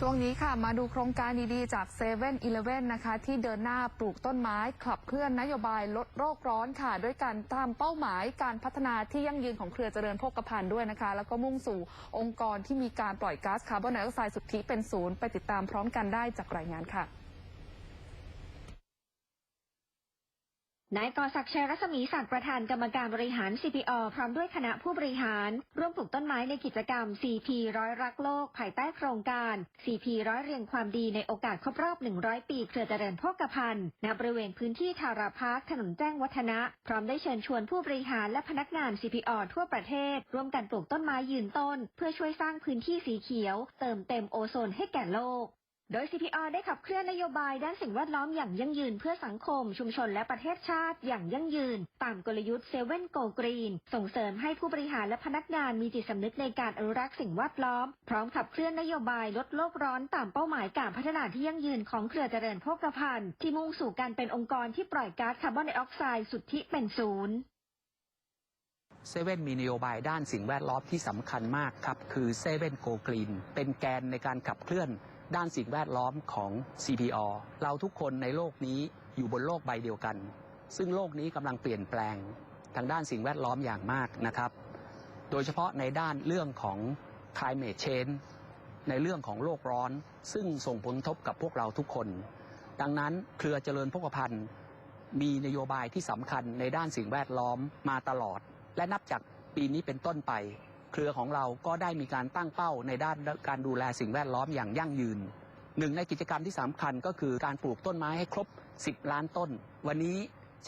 ช่วงนี้ค่ะมาดูโครงการดีๆ จาก7 e เ e ่ e อนะคะ ที่เดินหน้าปลูกต้นไม้ขับเคลื่อนนโยบายลดโรคร้อนค่ะ ด้วยการตามเป้าหมายการพัฒนาที่ยั่งยืนของเครือเจริญโภคภัณฑ์ด้วยนะคะ แล้วก็มุ่งสู่องค์กรที่มีการปล่อยก๊าซคาร์บอนไดออกไซด์สุทธิเป็นศูนย์ไปติดตามพร้อมกันได้จากรายงานค่ะ นายกอศักดิ์ชัยรัศมีศักดิ์ประธานกรรมการบริหาร CPO พร้อมด้วยคณะผู้บริหาร ร่วมปลูกต้นไม้ในกิจกรรม CP ร้อยรักโลก ภายใต้โครงการ CP ร้อยเรียงความดีในโอกาสครบรอบ 100 ปีเครือเจริญโภคภัณฑ์ณบริเวณพื้นที่ทาราพาร์คถนนแจ้งวัฒนะ พร้อมได้เชิญชวนผู้บริหารและพนักงาน CPO ทั่วประเทศ ร่วมกันปลูกต้นไม้ยืนต้น เพื่อช่วยสร้างพื้นที่สีเขียว เติมเต็มโอโซนให้แก่โลก โดย CPR ได้ขับเคลื่อนนโยบายด้านสิ่งแวดล้อมอย่างยั่งยืนเพื่อสังคม ชุมชนและประเทศชาติอย่างยั่งยืน ตามกลยุทธ์ Seven Go Green ส่งเสริมให้ผู้บริหารและพนักงานมีจิตสำนึกในการอนุรักษ์สิ่งแวดล้อม พร้อมขับเคลื่อนนโยบายลดโลกร้อนตามเป้าหมายการพัฒนาที่ยั่งยืนของเครือเจริญโภคภัณฑ์ที่มุ่งสู่การเป็นองค์กรที่ปล่อยก๊าซคาร์บอนไดออกไซด์สุทธิเป็นศูนย์เซเว่นมีนโยบายด้านสิ่งแวดล้อมที่สำคัญมากครับคือเซเว่นโกกรีนเป็นแกนในการขับเคลื่อน ด้านสิ่งแวดล้อมของ CPO เราทุกคนในโลกนี้อยู่บนโลกใบเดียวกัน ซึ่งโลกนี้กำลังเปลี่ยนแปลงทางด้านสิ่งแวดล้อมอย่างมากนะครับ โดยเฉพาะในด้านเรื่องของ climate change ในเรื่องของโลกร้อน ซึ่งส่งผลกระทบกับพวกเราทุกคน ดังนั้นเครือเจริญพกพันธ์มีนโยบายที่สำคัญในด้านสิ่งแวดล้อมมาตลอด และนับจากปีนี้เป็นต้นไป เครือของเราก็ได้มีการตั้งเป้าในด้านการดูแลสิ่งแวดล้อมอย่างยั่งยืน หนึ่งในกิจกรรมที่สำคัญก็คือการปลูกต้นไม้ให้ครบ 10 ล้านต้น วันนี้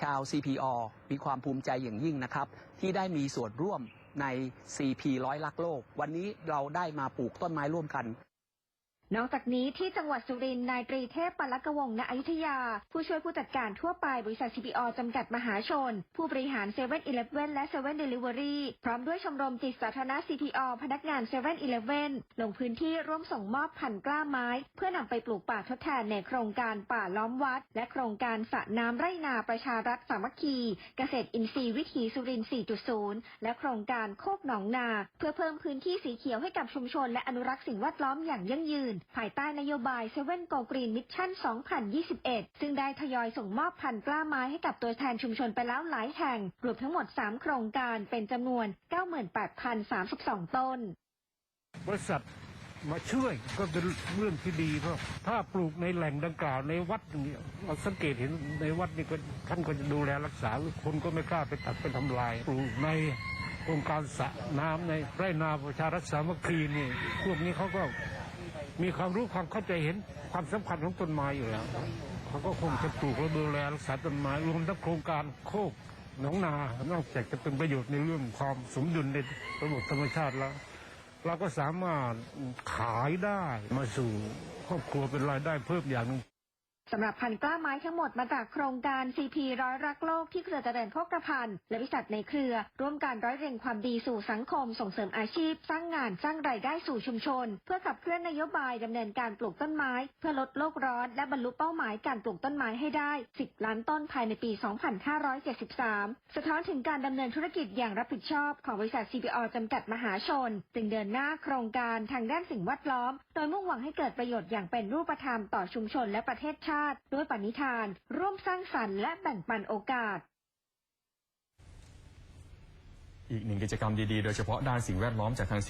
ชาว CPO มีความภูมิใจอย่างยิ่งนะครับ ที่ได้มีส่วนร่วมใน CP ร้อยลักโลก วันนี้เราได้มาปลูกต้นไม้ร่วมกัน นอกจากนี้ที่จังหวัดสุรินทร์นายตรีเทพปลักวงศ์ณอยุธยา ผู้ช่วยผู้จัดการทั่วไปบริษัท CPO จำกัดมหาชน ผู้บริหาร7 e เ e ่ e อและ7 e เ e ่ e พร้อมด้วยชมรมจิตสาธารณะ CPO พนักงาน7 e เ e ่ e ลงพื้นที่ร่วมส่งมอบพันกล้าไม้ เพื่อนำไปปลูกป่าทดแทนในโครงการป่าล้อมวัด และโครงการสระน้ำไรนาประชารัฐสามัคคี เกษตรอินทรีย์วิถีสุรินทร์4.0 และโครงการโคกหนองนา เพื่อเพิ่มพื้นที่สีเขียวให้กับชุมชน และอนุรักษ์สิ่งแวดล้อมอย่างยั่งยืนภายใต้นโยบาย Seven Go Green Mission 2021 ซึ่งได้ทยอยส่งมอบพันธุ์กล้าไม้ให้กับตัวแทนชุมชนไปแล้วหลายแห่ง รวมทั้งหมด 3 โครงการเป็นจำนวน 98,032 ต้น บริษัทมาช่วยก็เป็นเรื่องที่ดีเพราะถ้าปลูกในแหล่งดังกล่าวในวัดอย่างเงี้ยเราสังเกตเห็นในวัดนี่ก็ท่านก็จะดูแลรักษาคนก็ไม่กล้าไปตัดไปทำลาย ปลูกในโครงการสระน้ำในไร่นาประชารัฐสามัคคีนี่พวกนี้เขาก็ มีความรู้ความเข้าใจเห็นความสำคัญของต้นไม้อยู่แล้วเขาก็คงจะปลูกและดูแลรักษาต้นไม้รวมทั้งโครงการโคกหนองนานอกจากจะเป็นประโยชน์ในเรื่องความสมดุลในระบบธรรมชาติแล้ว เราก็สามารถขายได้มาสู่ครอบครัวเป็นรายได้เพิ่มอย่างนึง สำหรับพันธุ์กล้าไม้ทั้งหมดมาจากโครงการ CP ร้อยรักโลกที่เครือเจริญโภคภัณฑ์และบริษัทในเครือ ร่วมการร้อยเรียงความดีสู่สังคม ส่งเสริมอาชีพ สร้างงานสร้างรายได้สู่ชุมชน เพื่อขับเคลื่อนนโยบายดำเนินการปลูกต้นไม้ เพื่อลดโลกร้อน และบรรลุเป้าหมายการปลูกต้นไม้ให้ได้ 10 ล้านต้นภายในปี 2573 สะท้อนถึงการดำเนินธุรกิจอย่างรับผิดชอบของบริษัท CPO จำกัดมหาชน จึงเดินหน้าโครงการทางด้านสิ่งแวดล้อม โดยมุ่งหวังให้เกิดประโยชน์อย่างเป็นรูปธรรมต่อชุมชนและประเทศชาติาติ ด้วยปณิธาน ร่วมสร้างสรรค์และแบ่งปันโอกาส อีกหนึ่งกิจกรรมดีๆ โดยเฉพาะด้านสิ่งแวดล้อมจากทาง